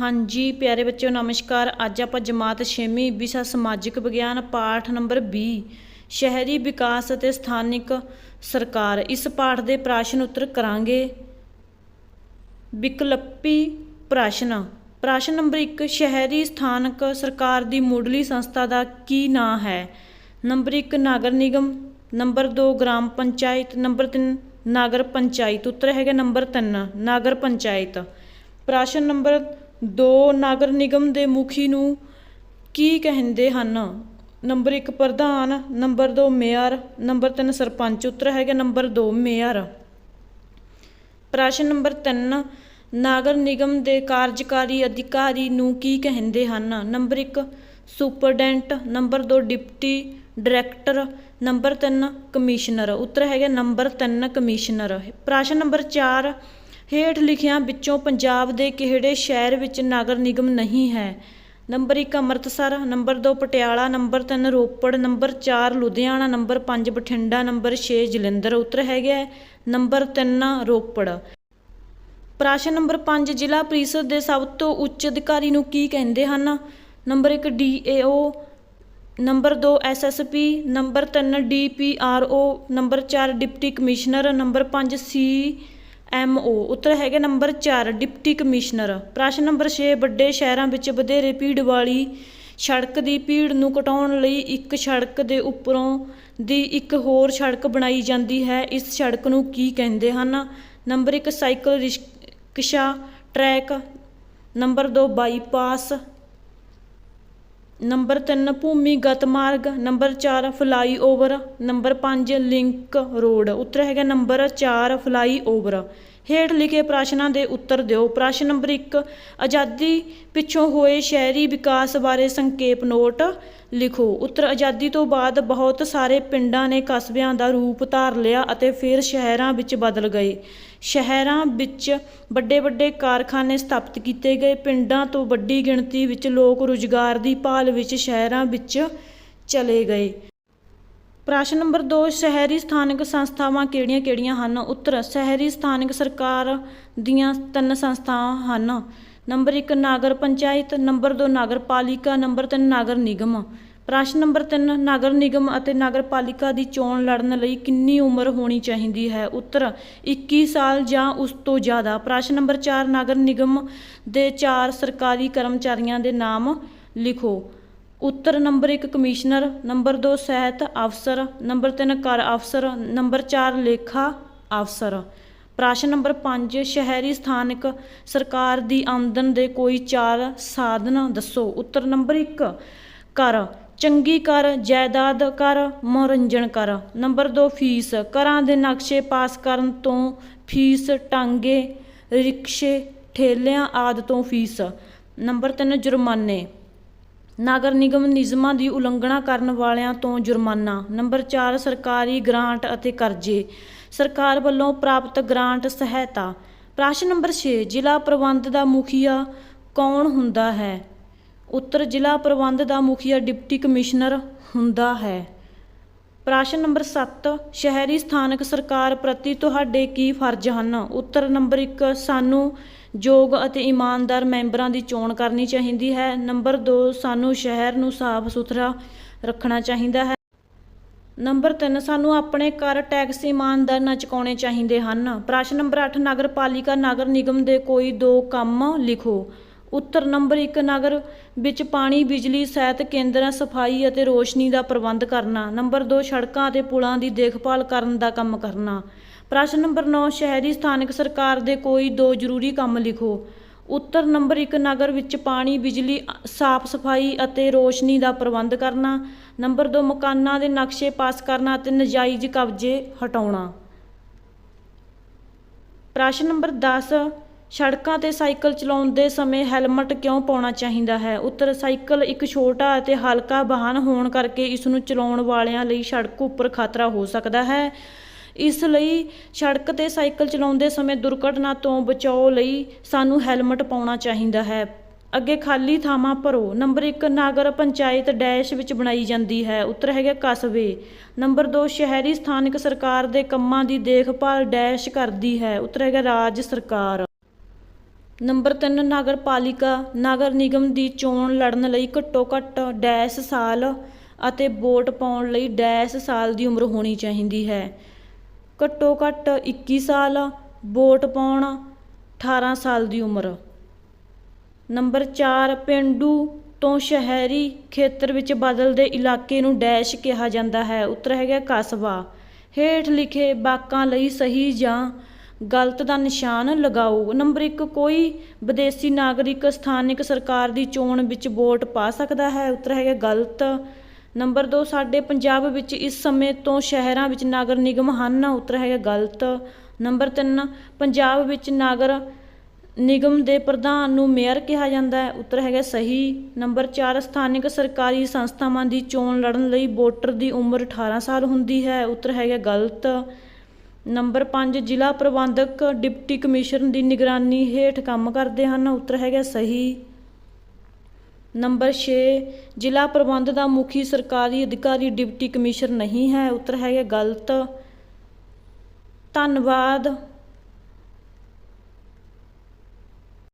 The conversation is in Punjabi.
ਹਾਂਜੀ, ਪਿਆਰੇ ਬੱਚਿਓ, ਨਮਸਕਾਰ। ਅੱਜ ਆਪਾਂ ਜਮਾਤ 6ਵੀਂ ਵਿਸ਼ਾ ਸਮਾਜਿਕ ਵਿਗਿਆਨ ਪਾਠ ਨੰਬਰ 20 ਸ਼ਹਿਰੀ ਵਿਕਾਸ ਅਤੇ ਸਥਾਨਿਕ ਸਰਕਾਰ। ਇਸ ਪਾਠ ਦੇ ਪ੍ਰਸ਼ਨ ਉੱਤਰ ਕਰਾਂਗੇ। ਵਿਕਲਪੀ ਪ੍ਰਸ਼ਨ। ਪ੍ਰਸ਼ਨ ਨੰਬਰ 1 ਸ਼ਹਿਰੀ ਸਥਾਨਕ ਸਰਕਾਰ ਦੀ ਮੁੱਢਲੀ ਸੰਸਥਾ ਦਾ ਕੀ ਨਾਂ ਹੈ? ਨੰਬਰ 1 ਨਗਰ ਨਿਗਮ। ਨੰਬਰ 2 ਗ੍ਰਾਮ ਪੰਚਾਇਤ। ਨੰਬਰ 3 ਨਗਰ ਪੰਚਾਇਤ। ਉੱਤਰ ਹੈਗਾ ਨੰਬਰ 3 ਨਗਰ ਪੰਚਾਇਤ। ਪ੍ਰਸ਼ਨ ਨੰਬਰ ਦੋ ਨਗਰ ਨਿਗਮ ਦੇ ਮੁਖੀ ਨੂੰ ਕੀ ਕਹਿੰਦੇ ਹਨ? ਨੰਬਰ 1 ਪ੍ਰਧਾਨ, ਨੰਬਰ 2 ਮੇਅਰ, ਨੰਬਰ 3 ਸਰਪੰਚ, ਉੱਤਰ ਹੈਗਾ ਨੰਬਰ 2 ਮੇਅਰ। ਪ੍ਰਸ਼ਨ ਨੰਬਰ 3 ਨਗਰ ਨਿਗਮ ਦੇ ਕਾਰਜਕਾਰੀ ਅਧਿਕਾਰੀ ਨੂੰ ਕੀ ਕਹਿੰਦੇ ਹਨ? Number 1 superintendent, number 2 deputy director, number 3 commissioner. ਉੱਤਰ ਹੈਗਾ ਨੰਬਰ 3 ਕਮਿਸ਼ਨਰ। ਪ੍ਰਸ਼ਨ ਨੰਬਰ 4 ਹੇਠ ਲਿਖਿਆਂ ਵਿੱਚੋਂ ਪੰਜਾਬ ਦੇ ਕਿਹੜੇ ਸ਼ਹਿਰ ਵਿੱਚ ਨਗਰ ਨਿਗਮ ਨਹੀਂ ਹੈ? Number 1 Amritsar, number 2 Patiala, number 3 Ropar, number 4 Ludhiana, number 5 Bathinda, number 6 Jalandhar. ਉੱਤਰ ਹੈਗਾ ਹੈ, ਨੰਬਰ 3 ਰੋਪੜ। ਪ੍ਰਸ਼ਨ ਨੰਬਰ 5 ਜ਼ਿਲ੍ਹਾ ਪ੍ਰੀਸ਼ਦ ਦੇ ਸਭ ਤੋਂ ਉੱਚ ਅਧਿਕਾਰੀ ਨੂੰ ਕੀ ਕਹਿੰਦੇ ਹਨ? Number 1 DAO number 2 SSP number 3 DPRO number 4 deputy commissioner, number 5 C MO ਉੱਤਰ ਹੈਗਾ ਨੰਬਰ 4 ਡਿਪਟੀ ਕਮਿਸ਼ਨਰ। ਪ੍ਰਸ਼ਨ ਨੰਬਰ 6 ਵੱਡੇ ਸ਼ਹਿਰਾਂ ਵਿੱਚ ਵਧੇਰੇ ਭੀੜ ਵਾਲੀ ਸੜਕ ਦੀ ਭੀੜ ਨੂੰ ਘਟਾਉਣ ਲਈ ਇੱਕ ਸੜਕ ਦੇ ਉੱਪਰੋਂ ਦੀ ਇੱਕ ਹੋਰ ਸੜਕ ਬਣਾਈ ਜਾਂਦੀ ਹੈ। ਇਸ ਸੜਕ ਨੂੰ ਕੀ ਕਹਿੰਦੇ ਹਨ? Number 1 cycle rickshaw, track. Number 2 bypass. Number 3 ਭੂਮੀਗਤ ਮਾਰਗ, number 4 flyover number 5 link road, ਉੱਤਰ ਹੈਗਾ ਨੰਬਰ 4 ਫਲਾਈਓਵਰ ਹੇਠ ਲਿਖੇ ਪ੍ਰਸ਼ਨਾਂ ਦੇ ਉੱਤਰ ਦਿਓ। ਪ੍ਰਸ਼ਨ ਨੰਬਰ 1 ਆਜ਼ਾਦੀ ਪਿੱਛੋਂ ਹੋਏ ਸ਼ਹਿਰੀ ਵਿਕਾਸ ਬਾਰੇ ਸੰਖੇਪ ਨੋਟ ਲਿਖੋ। ਉੱਤਰ, ਆਜ਼ਾਦੀ ਤੋਂ ਬਾਅਦ ਬਹੁਤ ਸਾਰੇ ਪਿੰਡਾਂ ਨੇ ਕਸਬਿਆਂ ਦਾ ਰੂਪ ਧਾਰ ਲਿਆ ਅਤੇ ਫਿਰ ਸ਼ਹਿਰਾਂ ਵਿੱਚ ਬਦਲ ਗਏ। ਸ਼ਹਿਰਾਂ ਵਿੱਚ ਵੱਡੇ ਵੱਡੇ ਕਾਰਖਾਨੇ ਸਥਾਪਿਤ ਕੀਤੇ ਗਏ। ਪਿੰਡਾਂ ਤੋਂ ਵੱਡੀ ਗਿਣਤੀ ਵਿੱਚ ਲੋਕ ਰੁਜ਼ਗਾਰ ਦੀ ਭਾਲ ਵਿੱਚ ਸ਼ਹਿਰਾਂ ਵਿੱਚ ਚਲੇ ਗਏ। ਪ੍ਰਸ਼ਨ ਨੰਬਰ 2 ਸ਼ਹਿਰੀ ਸਥਾਨਕ ਸੰਸਥਾਵਾਂ ਕਿਹੜੀਆਂ-ਕਿਹੜੀਆਂ ਹਨ? ਉੱਤਰ, ਸ਼ਹਿਰੀ ਸਥਾਨਕ ਸਰਕਾਰ ਦੀਆਂ ਤਿੰਨ ਸੰਸਥਾਵਾਂ ਹਨ। ਨੰਬਰ 1 ਨਗਰ ਪੰਚਾਇਤ, ਨੰਬਰ 2 ਨਗਰਪਾਲਿਕਾ ਨੰਬਰ 3 ਨਗਰ ਨਿਗਮ। ਪ੍ਰਸ਼ਨ ਨੰਬਰ 3 ਨਗਰ ਨਿਗਮ ਅਤੇ ਨਗਰਪਾਲਿਕਾ ਦੀ ਚੋਣ ਲੜਨ ਲਈ ਕਿੰਨੀ ਉਮਰ ਹੋਣੀ ਚਾਹੀਦੀ ਹੈ? ਉੱਤਰ 21 ਸਾਲ ਜਾਂ ਉਸ ਤੋਂ ਜ਼ਿਆਦਾ। ਪ੍ਰਸ਼ਨ ਨੰਬਰ 4 ਨਗਰ ਨਿਗਮ ਦੇ ਚਾਰ ਸਰਕਾਰੀ ਕਰਮਚਾਰੀਆਂ ਦੇ ਨਾਮ ਲਿਖੋ। ਉੱਤਰ ਨੰਬਰ 1 ਕਮਿਸ਼ਨਰ, ਨੰਬਰ 2 ਸਹਿਤ ਅਫਸਰ, ਨੰਬਰ 3 ਕਰ ਅਫਸਰ, ਨੰਬਰ 4 ਲੇਖਾ ਅਫਸਰ। ਪ੍ਰਸ਼ਨ ਨੰਬਰ 5 ਸ਼ਹਿਰੀ ਸਥਾਨਕ ਸਰਕਾਰ ਦੀ ਆਮਦਨ ਦੇ ਕੋਈ ਚਾਰ ਸਾਧਨ ਦੱਸੋ। ਉੱਤਰ ਨੰਬਰ 1 ਕਰ ਚੰਗੀ ਕਰ ਜਾਇਦਾਦ ਕਰ ਮਨੋਰੰਜਨ ਕਰ ਨੰਬਰ 2 ਫੀਸ ਕਰਾਂ ਦੇ ਨਕਸ਼ੇ ਪਾਸ ਕਰਨ ਤੋਂ ਫੀਸ, ਟਾਂਗੇ, ਰਿਕਸ਼ੇ, ਠੇਲਿਆਂ ਆਦਿ ਤੋਂ ਫੀਸ। ਨੰਬਰ 3 ਜੁਰਮਾਨੇ। ਨਗਰ ਨਿਗਮ ਨਿਯਮਾਂ ਦੀ ਉਲੰਘਣਾ ਕਰਨ ਵਾਲਿਆਂ ਤੋਂ ਜੁਰਮਾਨਾ। ਨੰਬਰ 4 ਸਰਕਾਰੀ ਗ੍ਰਾਂਟ ਅਤੇ ਕਰਜ਼ੇ। ਸਰਕਾਰ ਵੱਲੋਂ ਪ੍ਰਾਪਤ ਗ੍ਰਾਂਟ ਸਹਾਇਤਾ। ਪ੍ਰਸ਼ਨ ਨੰਬਰ 6 ਜ਼ਿਲ੍ਹਾ ਪ੍ਰਬੰਧ ਦਾ ਮੁਖੀਆ ਕੌਣ ਹੁੰਦਾ ਹੈ? ਉੱਤਰ, ਜ਼ਿਲ੍ਹਾ ਪ੍ਰਬੰਧ ਦਾ ਮੁਖੀਆ ਡਿਪਟੀ ਕਮਿਸ਼ਨਰ ਹੁੰਦਾ ਹੈ। ਪ੍ਰਸ਼ਨ ਨੰਬਰ 7 ਸ਼ਹਿਰੀ ਸਥਾਨਕ ਸਰਕਾਰ ਪ੍ਰਤੀ ਤੁਹਾਡੇ ਕੀ ਫਰਜ਼ ਹਨ? ਉੱਤਰ ਨੰਬਰ 1 ਸਾਨੂੰ ਯੋਗ ਅਤੇ ਇਮਾਨਦਾਰ ਮੈਂਬਰਾਂ ਦੀ ਚੋਣ ਕਰਨੀ ਚਾਹੀਦੀ ਹੈ। ਨੰਬਰ 2 ਸਾਨੂੰ ਸ਼ਹਿਰ ਨੂੰ ਸਾਫ਼ ਸੁਥਰਾ ਰੱਖਣਾ ਚਾਹੀਦਾ ਹੈ। ਨੰਬਰ 3 ਸਾਨੂੰ ਆਪਣੇ ਕਰ ਟੈਕਸ ਇਮਾਨਦਾਰ ਨਾਲ ਚੁਕਾਉਣੇ ਚਾਹੀਦੇ ਹਨ। ਪ੍ਰਸ਼ਨ ਨੰਬਰ 8 ਨਗਰ ਪਾਲਿਕਾ ਨਗਰ ਨਿਗਮ ਦੇ ਕੋਈ ਦੋ ਕੰਮ ਲਿਖੋ। ਉੱਤਰ ਨੰਬਰ 1 ਨਗਰ ਵਿੱਚ ਪਾਣੀ, ਬਿਜਲੀ ਸਿਹਤ ਕੇਂਦਰਾਂ, ਸਫ਼ਾਈ ਅਤੇ ਰੋਸ਼ਨੀ ਦਾ ਪ੍ਰਬੰਧ ਕਰਨਾ। ਨੰਬਰ 2 ਸੜਕਾਂ ਅਤੇ ਪੁਲਾਂ ਦੀ ਦੇਖਭਾਲ ਕਰਨ ਦਾ ਕੰਮ ਕਰਨਾ। ਪ੍ਰਸ਼ਨ ਨੰਬਰ 9 ਸ਼ਹਿਰੀ ਸਥਾਨਕ ਸਰਕਾਰ ਦੇ ਕੋਈ ਦੋ ਜ਼ਰੂਰੀ ਕੰਮ ਲਿਖੋ। ਉੱਤਰ ਨੰਬਰ 1 ਨਗਰ ਵਿੱਚ ਪਾਣੀ, ਬਿਜਲੀ ਸਾਫ਼ ਸਫ਼ਾਈ ਅਤੇ ਰੋਸ਼ਨੀ ਦਾ ਪ੍ਰਬੰਧ ਕਰਨਾ। ਨੰਬਰ 2 ਮਕਾਨਾਂ ਦੇ ਨਕਸ਼ੇ ਪਾਸ ਕਰਨਾ ਅਤੇ ਨਜਾਇਜ਼ ਕਬਜ਼ੇ ਹਟਾਉਣਾ। ਪ੍ਰਸ਼ਨ ਨੰਬਰ 10 ਸੜਕਾਂ ਤੇ ਸਾਈਕਲ ਚਲਾਉਂਦੇ ਸਮੇਂ ਹੈਲਮਟ ਕਿਉਂ ਪਾਉਣਾ ਚਾਹੀਦਾ ਹੈ? ਉੱਤਰ, ਸਾਈਕਲ ਇੱਕ ਛੋਟਾ ਅਤੇ ਹਲਕਾ ਵਾਹਨ ਹੋਣ ਕਰਕੇ ਇਸ ਨੂੰ ਚਲਾਉਣ ਵਾਲਿਆਂ ਲਈ ਸੜਕ ਉੱਪਰ ਖਤਰਾ ਹੋ ਸਕਦਾ ਹੈ। ਇਸ ਲਈ ਸੜਕ ਤੇ ਸਾਈਕਲ ਚਲਾਉਂਦੇ ਸਮੇਂ ਦੁਰਘਟਨਾ ਤੋਂ ਬਚਾਓ ਲਈ ਸਾਨੂੰ ਹੈਲਮਟ ਪਾਉਣਾ ਚਾਹੀਦਾ ਹੈ। ਅੱਗੇ ਖਾਲੀ ਥਾਵਾਂ ਭਰੋ। ਨੰਬਰ 1 ਨਗਰ ਪੰਚਾਇਤ ਡੈਸ਼ ਵਿੱਚ ਬਣਾਈ ਜਾਂਦੀ ਹੈ। ਉੱਤਰ ਹੈਗਾ ਕਸਬੇ। ਨੰਬਰ 2 ਸ਼ਹਿਰੀ ਸਥਾਨਕ ਸਰਕਾਰ ਦੇ ਕੰਮਾਂ ਦੀ ਦੇਖਭਾਲ ਡੈਸ਼ ਕਰਦੀ ਹੈ। ਉੱਤਰ ਹੈਗਾ ਰਾਜ ਸਰਕਾਰ। ਨੰਬਰ 3 ਨਗਰਪਾਲਿਕਾ, ਨਗਰ ਨਿਗਮ ਦੀ ਚੋਣ ਲੜਨ ਲਈ ਘੱਟੋ ਘੱਟ ਡੈਸ਼ ਸਾਲ ਅਤੇ ਵੋਟ ਪਾਉਣ ਲਈ ਡੈਸ਼ ਸਾਲ ਦੀ ਉਮਰ ਹੋਣੀ ਚਾਹੀਦੀ ਹੈ। ਘੱਟੋ ਘੱਟ 21 ਸਾਲ, ਵੋਟ ਪਾਉਣ 18 ਸਾਲ ਦੀ ਉਮਰ। ਨੰਬਰ 4 ਪਿੰਡੂ ਤੋਂ ਸ਼ਹਿਰੀ ਖੇਤਰ ਵਿੱਚ ਬਦਲਦੇ ਇਲਾਕੇ ਨੂੰ ਡੈਸ਼ ਕਿਹਾ ਜਾਂਦਾ ਹੈ। ਉੱਤਰ ਹੈਗਾ ਕਸਬਾ। ਹੇਠ ਲਿਖੇ ਵਾਕਾਂ ਲਈ ਸਹੀ ਜਾਂ ਗਲਤ ਦਾ ਨਿਸ਼ਾਨ ਲਗਾਓ। ਨੰਬਰ 1 ਕੋਈ ਵਿਦੇਸ਼ੀ ਨਾਗਰਿਕ ਸਥਾਨਕ ਸਰਕਾਰ ਦੀ ਚੋਣ ਵਿੱਚ ਵੋਟ ਪਾ ਸਕਦਾ ਹੈ? ਉੱਤਰ ਹੈਗਾ ਗਲਤ। ਨੰਬਰ 2 ਸਾਡੇ ਪੰਜਾਬ ਵਿੱਚ ਇਸ ਸਮੇਂ ਤੋਂ ਸ਼ਹਿਰਾਂ ਵਿੱਚ ਨਗਰ ਨਿਗਮ ਹਨ। ਉੱਤਰ ਹੈਗਾ ਗਲਤ। ਨੰਬਰ 3 ਪੰਜਾਬ ਵਿੱਚ ਨਗਰ ਨਿਗਮ ਦੇ ਪ੍ਰਧਾਨ ਨੂੰ ਮੇਅਰ ਕਿਹਾ ਜਾਂਦਾ ਹੈ। ਉੱਤਰ ਹੈਗਾ ਸਹੀ। ਨੰਬਰ 4 ਸਥਾਨਕ ਸਰਕਾਰੀ ਸੰਸਥਾਵਾਂ ਦੀ ਚੋਣ ਲੜਨ ਲਈ ਵੋਟਰ ਦੀ ਉਮਰ 18 ਸਾਲ ਹੁੰਦੀ ਹੈ। ਉੱਤਰ ਹੈਗਾ ਗਲਤ। ਨੰਬਰ 5 ਜ਼ਿਲ੍ਹਾ ਪ੍ਰਬੰਧਕ, ਡਿਪਟੀ ਕਮਿਸ਼ਨਰ ਦੀ ਨਿਗਰਾਨੀ ਹੇਠ ਕੰਮ ਕਰਦੇ ਹਨ। ਉੱਤਰ ਹੈਗਾ ਸਹੀ। ਨੰਬਰ 6 ਜ਼ਿਲ੍ਹਾ ਪ੍ਰਬੰਧ ਦਾ ਮੁਖੀ ਸਰਕਾਰੀ ਅਧਿਕਾਰੀ, ਡਿਪਟੀ ਕਮਿਸ਼ਨਰ ਨਹੀਂ ਹੈ। ਉੱਤਰ ਹੈਗਾ ਗਲਤ। ਧੰਨਵਾਦ।